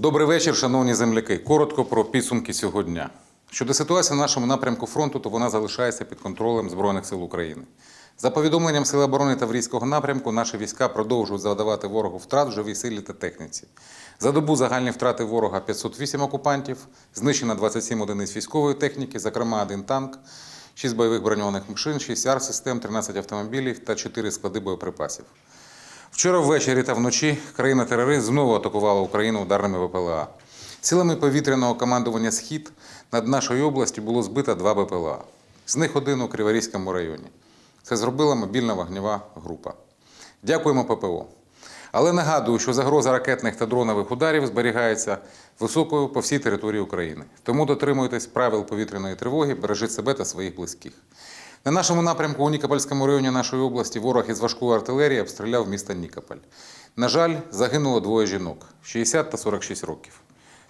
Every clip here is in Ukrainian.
Добрий вечір, шановні земляки. Коротко про підсумки цього дня. Щодо ситуації на нашому напрямку фронту, то вона залишається під контролем Збройних сил України. За повідомленням Сил оборони Таврійського напрямку, наші війська продовжують завдавати ворогу втрат в живій силі та техніці. За добу загальні втрати ворога 508 окупантів, знищено 27 одиниць військової техніки, зокрема один танк, 6 бойових броньованих машин, 6 ар-систем, 13 автомобілів та 4 склади боєприпасів. Вчора ввечері та вночі країна-терорист знову атакувала Україну ударними ВПЛА. Силами повітряного командування Схід над нашою областю було збито два БПЛА. З них один у Криворізькому районі. Це зробила мобільна вогнева група. Дякуємо ППО. Але нагадую, що загроза ракетних та дронових ударів зберігається високою по всій території України. Тому дотримуйтесь правил повітряної тривоги, бережіть себе та своїх близьких. На нашому напрямку у Нікопольському районі нашої області ворог із важкої артилерії обстріляв місто Нікополь. На жаль, загинуло двоє жінок 60 та 46 років.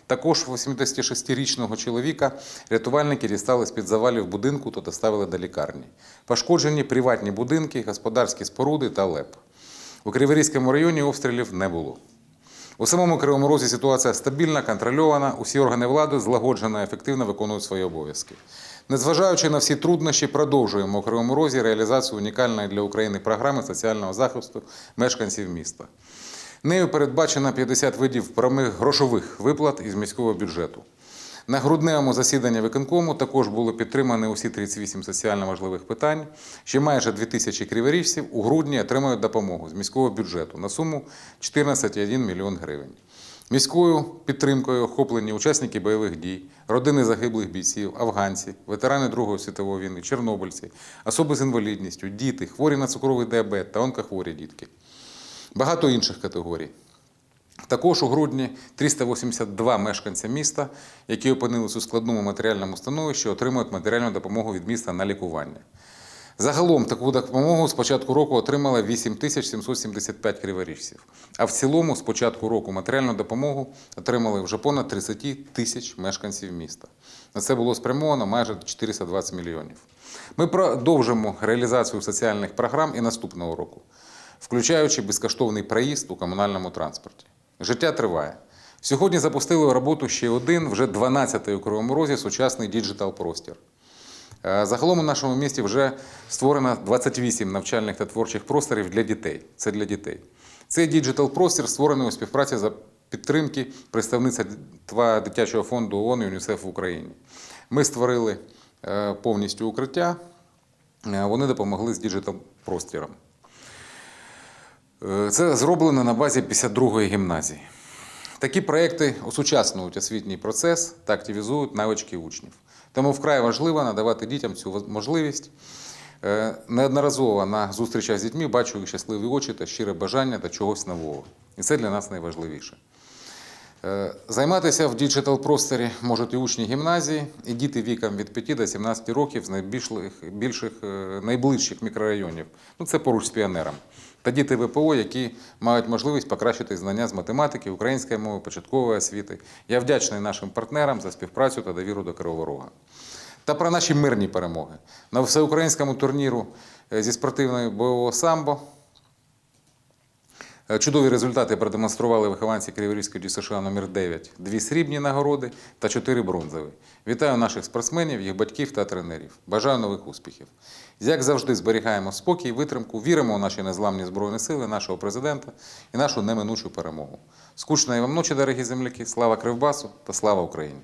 Також 86-річного чоловіка рятувальники дістали з-під завалів будинку та доставили до лікарні. Пошкоджені приватні будинки, господарські споруди та ЛЕП. У Криворізькому районі обстрілів не було. У самому Кривому Розі ситуація стабільна, контрольована. Усі органи влади злагоджено ефективно виконують свої обов'язки. Незважаючи на всі труднощі, продовжуємо у Кривому Розі реалізацію унікальної для України програми соціального захисту мешканців міста. Нею передбачено 50 видів прямих грошових виплат із міського бюджету. На грудневому засіданні виконкому також були підтримані усі 38 соціально важливих питань. Ще майже 2 тисячі криворіжців у грудні отримають допомогу з міського бюджету на суму 14,1 мільйон гривень. Міською підтримкою охоплені учасники бойових дій, родини загиблих бійців, афганці, ветерани Другої світової війни, чорнобильці, особи з інвалідністю, діти, хворі на цукровий діабет та онкохворі дітки. Багато інших категорій. Також у грудні 382 мешканця міста, які опинились у складному матеріальному становищі, отримують матеріальну допомогу від міста на лікування. Загалом таку допомогу з початку року отримали 8775 криворіжців. А в цілому з початку року матеріальну допомогу отримали вже понад 30 тисяч мешканців міста. На це було спрямовано майже 420 мільйонів. Ми продовжимо реалізацію соціальних програм і наступного року, включаючи безкоштовний проїзд у комунальному транспорті. Життя триває. Сьогодні запустили роботу ще один, вже 12-й у Кривому Розі сучасний діджитал-простір. Е, Загалом у нашому місті вже створено 28 навчальних та творчих просторів для дітей. Це для дітей. Цей діджитал-простір створений у співпраці за підтримки представництва дитячого фонду ООН і ЮНІСЕФ в Україні. Ми створили е, повністю укриття, е, вони допомогли з діджитал-простіром. Е, Це зроблено на базі 52-ї гімназії. Такі проекти осучаснюють освітній процес та активізують навички учнів. Тому вкрай важливо надавати дітям цю можливість. Е, Неодноразово на зустрічах з дітьми бачу їх щасливі очі та щире бажання до чогось нового. І це для нас найважливіше. Е, Займатися в діджитал-просторі можуть і учні гімназії, і діти віком від 5 до 17 років з найбільших, більших, е, найближчих мікрорайонів. Ну, це поруч з піонером. Та діти ВПО, які мають можливість покращити знання з математики, української мови, початкової освіти. Я вдячний нашим партнерам за співпрацю та довіру до Кривого Рога. Та про наші мирні перемоги. На всеукраїнському турніру е, зі спортивної бойового самбо Чудові результати продемонстрували вихованці Криворізької ДЮСШ номер 9 Дві срібні нагороди та чотири бронзові. Вітаю наших спортсменів, їх батьків та тренерів. Бажаю нових успіхів. Як завжди, зберігаємо спокій, витримку, віримо у наші незламні збройні сили, нашого президента і нашу неминучу перемогу. Скучної вам ночі, дорогі земляки. Слава Кривбасу та слава Україні!